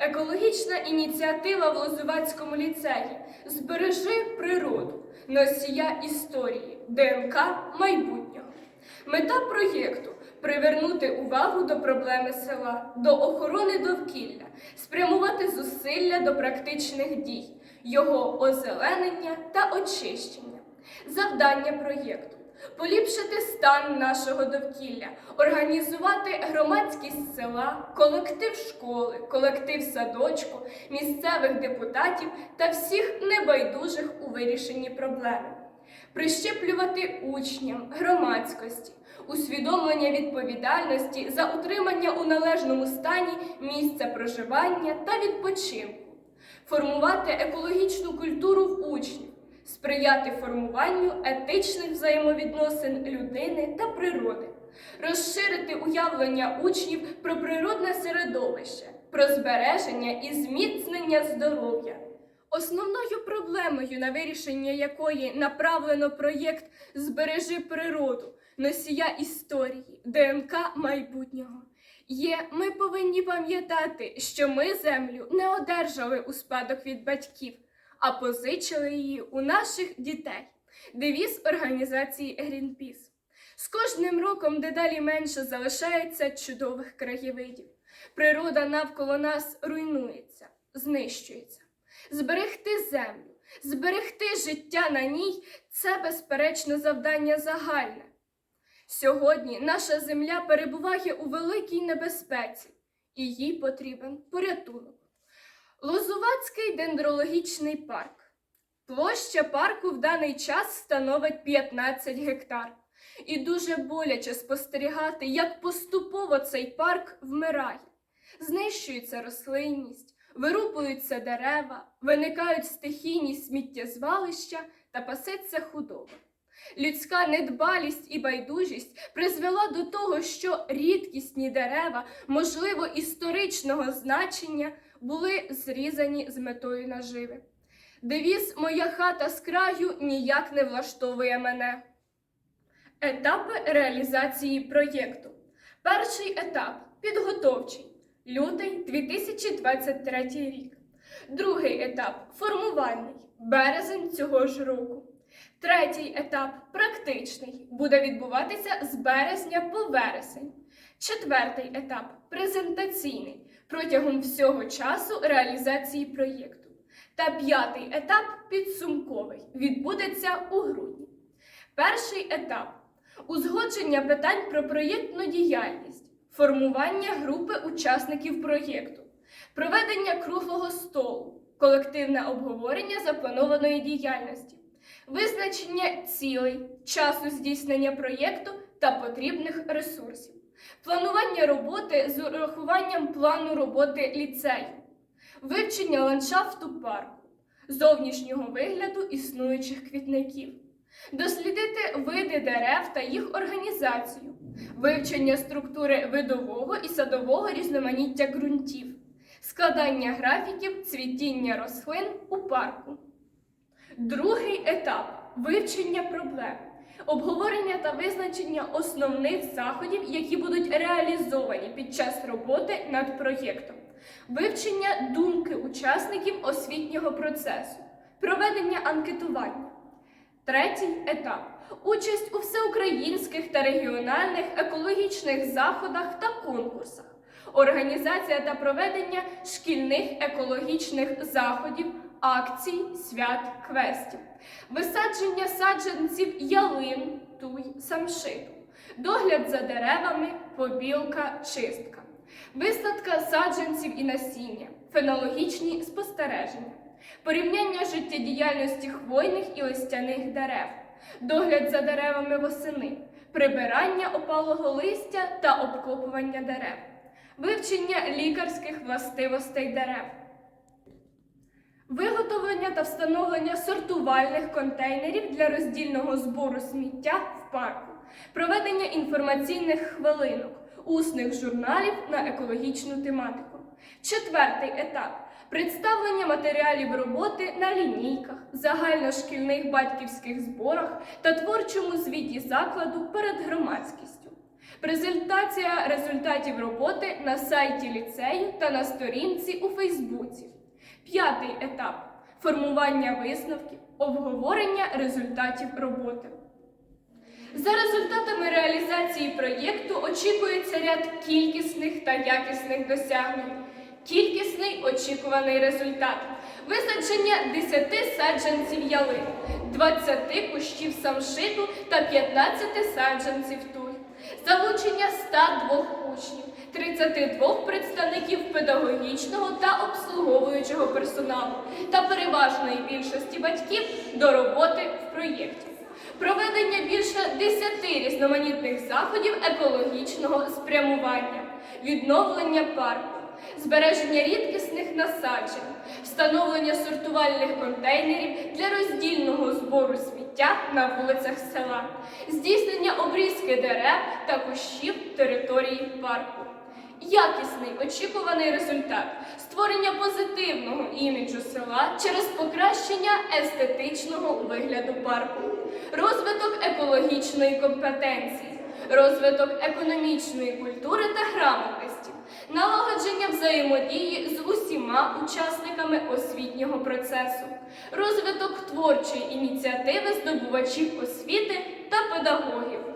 Екологічна ініціатива в Лозувацькому ліцеї Збережи природу, носія історії, ДНК майбутнього. Мета проєкту привернути увагу до проблеми села, до охорони довкілля, спрямувати зусилля до практичних дій, його озеленення та очищення. Завдання проєкту поліпшити стан нашого довкілля, організувати громадськість села, колектив школи, колектив садочку, місцевих депутатів та всіх небайдужих у вирішенні проблеми, прищеплювати учням, громадськості, усвідомлення відповідальності за утримання у належному стані місця проживання та відпочинку, формувати екологічну культуру в учнів сприяти формуванню етичних взаємовідносин людини та природи, розширити уявлення учнів про природне середовище, про збереження і зміцнення здоров'я. Основною проблемою, на вирішення якої направлено проєкт Збережи природу, носія історії, ДНК майбутнього. Є, ми повинні пам'ятати, що ми землю не одержали у спадок від батьків а позичили її у наших дітей. Девіз організації Greenpeace. З кожним роком дедалі менше залишається чудових краєвидів. Природа навколо нас руйнується, знищується. Зберегти землю, зберегти життя на ній це безперечно завдання загальне. Сьогодні наша земля перебуває у великій небезпеці, і їй потрібен порятунок. Лозувацький дендрологічний парк. Площа парку в даний час становить 15 гектар. І дуже боляче спостерігати, як поступово цей парк вмирає. Знищується рослинність, вирубуються дерева, виникають стихійні сміттєзвалища та пасеться худоба. Людська недбалість і байдужість призвела до того, що рідкісні дерева, можливо, історичного значення, були зрізані з метою наживи. Девіз Моя хата з краю ніяк не влаштовує мене. Етапи реалізації проєкту. Перший етап підготовчий. Лютий 2023 рік. Другий етап формувальний. Березень цього ж року. Третій етап практичний. Буде відбуватися з березня по вересень. Четвертий етап презентаційний протягом всього часу реалізації проєкту. Та п'ятий етап підсумковий відбудеться у грудні. Перший етап узгодження питань про проєктну діяльність, формування групи учасників проєкту, проведення круглого столу, колективне обговорення запланованої діяльності, визначення цілей, часу здійснення проєкту та потрібних ресурсів. Планування роботи з урахуванням плану роботи ліцею, вивчення ландшафту парку, зовнішнього вигляду існуючих квітників, дослідити види дерев та їх організацію, вивчення структури видового і садового різноманіття ґрунтів, складання графіків цвітіння рослин у парку. Другий етап вивчення проблем обговорення та визначення основних заходів, які будуть реалізовані під час роботи над проєктом, вивчення думки учасників освітнього процесу, проведення анкетування. Третій етап. Участь у всеукраїнських та регіональних екологічних заходах та конкурсах, організація та проведення шкільних екологічних заходів акцій, свят, квестів, висадження саджанців ялин, туй, самшиту, догляд за деревами, побілка, чистка, висадка саджанців і насіння, фенологічні спостереження, порівняння життєдіяльності хвойних і листяних дерев, догляд за деревами восени, прибирання опалого листя та обкопування дерев, вивчення лікарських властивостей дерев. Виготовлення та встановлення сортувальних контейнерів для роздільного збору сміття в парку, проведення інформаційних хвилинок, усних журналів на екологічну тематику. Четвертий етап представлення матеріалів роботи на лінійках, загальношкільних батьківських зборах та творчому звіті закладу перед громадськістю. Презентація результатів роботи на сайті ліцею та на сторінці у Фейсбуці. П'ятий етап формування висновків, обговорення результатів роботи. За результатами реалізації проєкту очікується ряд кількісних та якісних досягнень. Кількісний очікуваний результат. Визначення 10 саджанців ялин, 20 кущів самшиту та 15 саджанців туй. Залучення 102 учнів, 32 представників педагогічного та обслуговуючого персоналу та переважної більшості батьків до роботи в проєкті. Проведення більше 10 різноманітних заходів екологічного спрямування, відновлення парку, збереження рідкісних насаджень, встановлення сортувальних контейнерів для роздільного збору сміття на вулицях села, здійснення обрізки дерев та кущів території парку. Якісний очікуваний результат створення позитивного іміджу села через покращення естетичного вигляду парку, розвиток екологічної компетенції, розвиток економічної культури та грамотності, налагодження взаємодії з усіма учасниками освітнього процесу, розвиток творчої ініціативи здобувачів освіти та педагогів